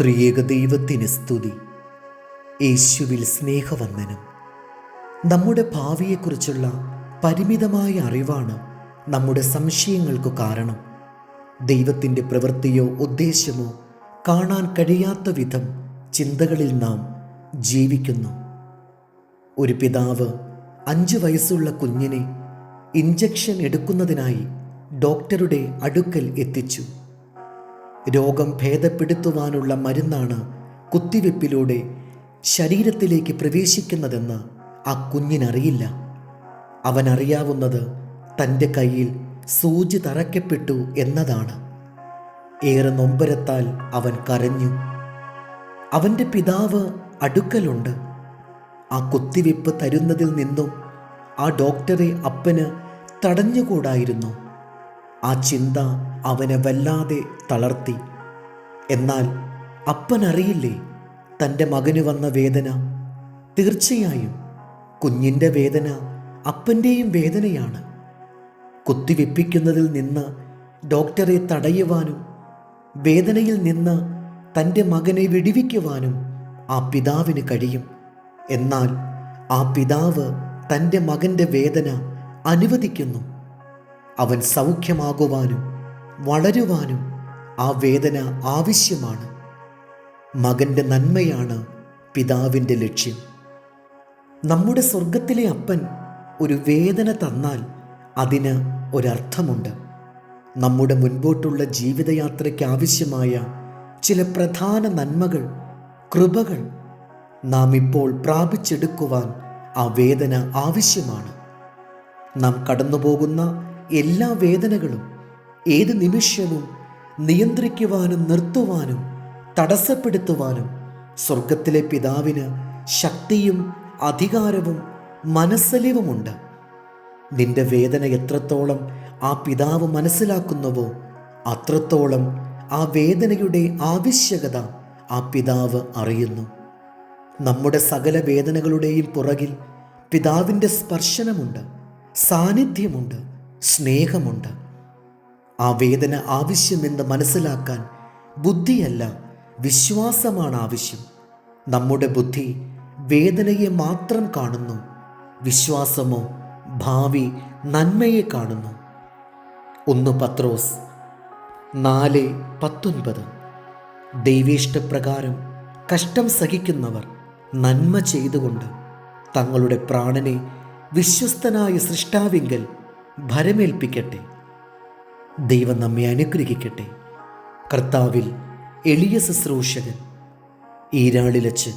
ത്രിയേക ദൈവത്തിന് സ്തുതി. യേശുവിൽ സ്നേഹവന്ദനം. നമ്മുടെ ഭാവിയെക്കുറിച്ചുള്ള പരിമിതമായ അറിവാണ് നമ്മുടെ സംശയങ്ങൾക്ക് കാരണം. ദൈവത്തിന്റെ പ്രവൃത്തിയോ ഉദ്ദേശമോ കാണാൻ കഴിയാത്ത വിധം ചിന്തകളിൽ നാം ജീവിക്കുന്നു. ഒരു പിതാവ് അഞ്ച് വയസ്സുള്ള കുഞ്ഞിനെ ഇഞ്ചക്ഷൻ എടുക്കുന്നതിനായി ഡോക്ടറുടെ അടുക്കൽ എത്തിച്ചു. രോഗം ഭേദപ്പെടുത്തുവാനുള്ള മരുന്നാണ് കുത്തിവെപ്പിലൂടെ ശരീരത്തിലേക്ക് പ്രവേശിക്കുന്നതെന്ന് ആ കുഞ്ഞിനറിയില്ല. അവനറിയാവുന്നത് തന്റെ കയ്യിൽ സൂചി തറയ്ക്കപ്പെട്ടു എന്നതാണ്. ഏറെ നൊമ്പരത്താൽ അവൻ കരഞ്ഞു. അവന്റെ പിതാവ് അടുക്കലുണ്ട്. ആ കുത്തിവെപ്പ് തരുന്നതിൽ നിന്നും ആ ഡോക്ടറെ അപ്പന് തടഞ്ഞുകൂടായിരുന്നു. ആ ചിന്ത അവനെ വല്ലാതെ തളർത്തി. എന്നാൽ അപ്പൻ അപ്പനറിയില്ലേ തന്റെ മകന് വന്ന വേദന? തീർച്ചയായും കുഞ്ഞിന്റെ വേദന അപ്പന്റെയും വേദനയാണ്. കുത്തിവെപ്പിക്കുന്നതിൽ നിന്ന് ഡോക്ടറെ തടയുവാനും വേദനയിൽ നിന്ന് തന്റെ മകനെ വിടിവിക്കുവാനും ആ പിതാവിന് കഴിയും. എന്നാൽ ആ പിതാവ് തന്റെ മകന്റെ വേദന അനുവദിക്കുന്നു. അവൻ സൗഖ്യമാകുവാനും വളരുവാനും ആ വേദന ആവശ്യമാണ്. മകന്റെ നന്മയാണ് പിതാവിന്റെ ലക്ഷ്യം. നമ്മുടെ സ്വർഗത്തിലെ അപ്പൻ ഒരു വേദന തന്നാൽ അതിന് ഒരർത്ഥമുണ്ട്. നമ്മുടെ മുൻപോട്ടുള്ള ജീവിതയാത്രയ്ക്ക് ആവശ്യമായ ചില പ്രധാന നന്മകൾ കൃപകൾ നാം ഇപ്പോൾ പ്രാപിച്ചെടുക്കുവാൻ ആ വേദന ആവശ്യമാണ്. നാം കടന്നുപോകുന്ന എല്ലാ വേദനകളും ഏത് നിമിഷവും നിയന്ത്രിക്കുവാനും നിർത്തുവാനും തടസ്സപ്പെടുത്തുവാനും സ്വർഗത്തിലെ പിതാവിന് ശക്തിയും അധികാരവും മനസ്സലിവുമുണ്ട്. നിന്റെ വേദന എത്രത്തോളം ആ പിതാവ് മനസ്സിലാക്കുന്നുവോ അത്രത്തോളം ആ വേദനയുടെ ആവശ്യകത ആ പിതാവ് അറിയുന്നു. നമ്മുടെ സകല വേദനകളുടെയും പുറകിൽ പിതാവിന്റെ സ്പർശനമുണ്ട് സാന്നിധ്യമുണ്ട്. സ്നേഹമുണ്ട്. ആ വേദന ആവശ്യമെന്ന് മനസ്സിലാക്കാൻ ബുദ്ധിയല്ല വിശ്വാസമാണ് ആവശ്യം. നമ്മുടെ ബുദ്ധി വേദനയെ മാത്രം കാണുന്നു വിശ്വാസമോ ഭാവി നന്മയെ കാണുന്നു. ഒന്ന് പത്രോസ് നാല് പത്തൊൻപത്. ദൈവേഷ്ടപ്രകാരം കഷ്ടം സഹിക്കുന്നവർ നന്മ ചെയ്തുകൊണ്ട് തങ്ങളുടെ പ്രാണനെ വിശ്വസ്തനായ സൃഷ്ടാവിങ്കൽ ഭരമേൽപ്പിക്കട്ടെ. ദൈവം നമ്മെ അനുഗ്രഹിക്കട്ടെ. കർത്താവിൽ എളിയ ശുശ്രൂഷകൻ ഈരാളിലച്ച്